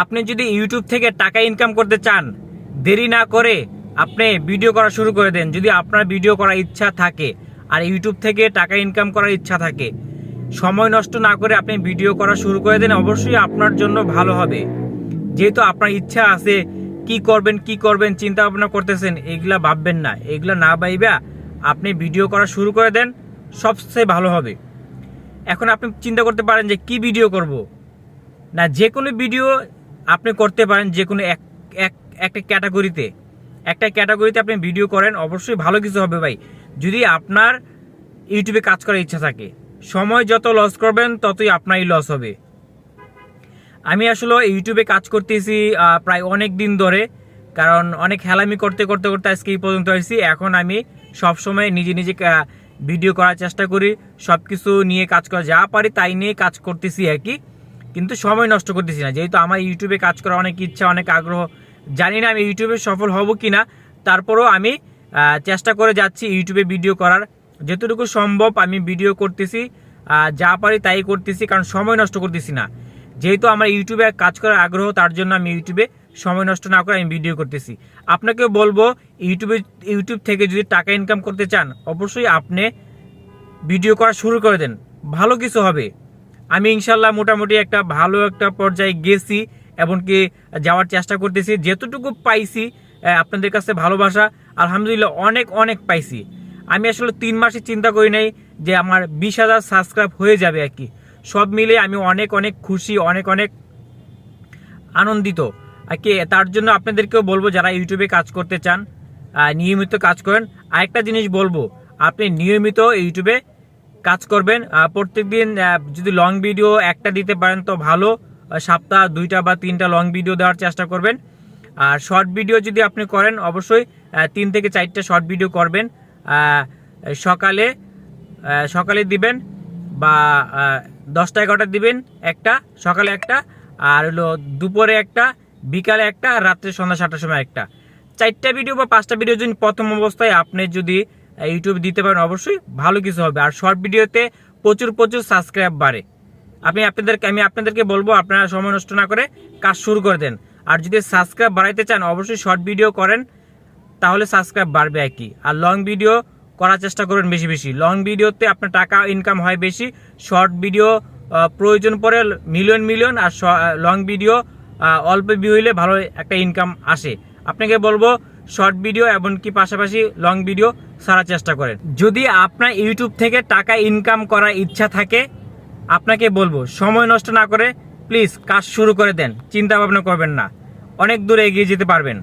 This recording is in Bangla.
আপনি যদি ইউটিউব থেকে টাকা ইনকাম করতে চান, দেরি না করে আপনি ভিডিও করা শুরু করে দেন। যদি আপনার ভিডিও করার ইচ্ছা থাকে আর ইউটিউব থেকে টাকা ইনকাম করার ইচ্ছা থাকে, সময় নষ্ট না করে আপনি ভিডিও করা শুরু করে দেন, অবশ্যই আপনার জন্য ভালো হবে। যেহেতু আপনার ইচ্ছা আছে কি করবেন কি করবেন চিন্তা ভাবনা করতেছেন, এগুলা ভাববেন না। এগুলা না ভাইবা আপনি ভিডিও করা শুরু করে দেন, সবচেয়ে ভালো হবে। এখন আপনি চিন্তা করতে পারেন যে কি ভিডিও করব? না যে কোনো ভিডিও আপনি করতে পারেন যে কোনো এক এক, একটা ক্যাটাগরিতে। একটা ক্যাটাগরিতে আপনি ভিডিও করেন, অবশ্যই ভালো কিছু হবে ভাই। যদি আপনার ইউটিউবে কাজ করার ইচ্ছা থাকে, সময় যত লস করবেন, ততই আপনারই লস হবে। আমি আসলে ইউটিউবে কাজ করতেছি প্রায় অনেক দিন ধরে, কারণ অনেক হেলামি করতে করতে করতে আজকে এই পর্যন্ত আসছি এখন আমি সবসময় নিজে নিজে ভিডিও করার চেষ্টা করি সব কিছু নিয়ে কাজ করা, যা পারি তাই নিয়ে কাজ করতেছি আর কি। কিন্তু সময় নষ্ট করতেছি না। যেহেতু আমার ইউটিউবে কাজ করার অনেক ইচ্ছা, অনেক আগ্রহ, জানি না আমি ইউটিউবে সফল হব কি না তারপরেও আমি চেষ্টা করে যাচ্ছি ইউটিউবে ভিডিও করার। যতটুকু সম্ভব আমি ভিডিও করতেছি যা পারি তাই করতেছি, কারণ সময় নষ্ট করতেছি না। যেহেতু আমার ইউটিউবে কাজ করার আগ্রহ, তার জন্য আমি ইউটিউবে সময় নষ্ট না করে আমি ভিডিও করতেছি। আপনাকেও বলব ইউটিউবে ইউটিউব থেকে যদি টাকা ইনকাম করতে চান, অবশ্যই আপনি ভিডিও করা শুরু করে দেন। ভালো কিছু হবে। আমি ইনশাল্লাহ মোটামুটি একটা ভালো একটা পর্যায়ে গেছি, এমনকি যাওয়ার চেষ্টা করতেছি। যেতটুকু পাইছি আপনাদের কাছে ভালোবাসা, আলহামদুলিল্লাহ অনেক অনেক পাইছি। আমি আসলে তিন মাসে চিন্তা করি নাই যে আমার বিশ হাজার সাবস্ক্রাইব হয়ে যাবে আর কি। সব মিলে আমি অনেক অনেক খুশি, অনেক অনেক আনন্দিত। আর কি, তার জন্য আপনাদেরকেও বলব, যারা ইউটিউবে কাজ করতে চান নিয়মিত কাজ করেন। আরেকটা জিনিস বলব, আপনি নিয়মিত ইউটিউবে কাজ করবেন। প্রত্যেক দিন যদি লং ভিডিও একটা দিতে পারেন তো ভালো। সপ্তাহ দুইটা বা তিনটা লং ভিডিও দেওয়ার চেষ্টা করবেন। আর শর্ট ভিডিও যদি আপনি করেন, অবশ্যই তিন থেকে চারটা শর্ট ভিডিও করবেন। সকালে সকালে দিবেন বা দশটা এগারোটা দিবেন একটা, সকালে একটা, আর হলো দুপুরে একটা, বিকালে একটা, আর রাত্রে সন্ধ্যা সাতটার সময় একটা। চারটা ভিডিও বা পাঁচটা ভিডিও যদি প্রথম অবস্থায় আপনি যদি ইউটিউব দিতে পারেন, অবশ্যই ভালো কিছু হবে। আর শর্ট ভিডিওতে প্রচুর প্রচুর সাবস্ক্রাইব বাড়ে। আপনি আপনাদেরকে, আমি আপনাদেরকে বলব, আপনারা সময় নষ্ট না করে কাজ শুরু করে দেন। আর যদি সাবস্ক্রাইব বাড়াইতে চান, অবশ্যই শর্ট ভিডিও করেন, তাহলে সাবস্ক্রাইব বাড়বে আর কি। আর লং ভিডিও করার চেষ্টা করবেন বেশি বেশি। লং ভিডিওতে আপনার টাকা ইনকাম হয় বেশি শর্ট ভিডিও প্রয়োজন পড়ে মিলিয়ন মিলিয়ন আর লং ভিডিও অল্প ভিউ হইলে ভালো একটা ইনকাম আসে। আপনাকে বলব শর্ট ভিডিও এমনকি পাশাপাশি লং ভিডিও ছাড়ার চেষ্টা করেন। যদি আপনার ইউটিউব থেকে টাকা ইনকাম করার ইচ্ছা থাকে, আপনাকে বলব, সময় নষ্ট না করে প্লিজ কাজ শুরু করে দেন চিন্তা ভাবনা করবেন না। অনেক দূরে এগিয়ে যেতে পারবেন।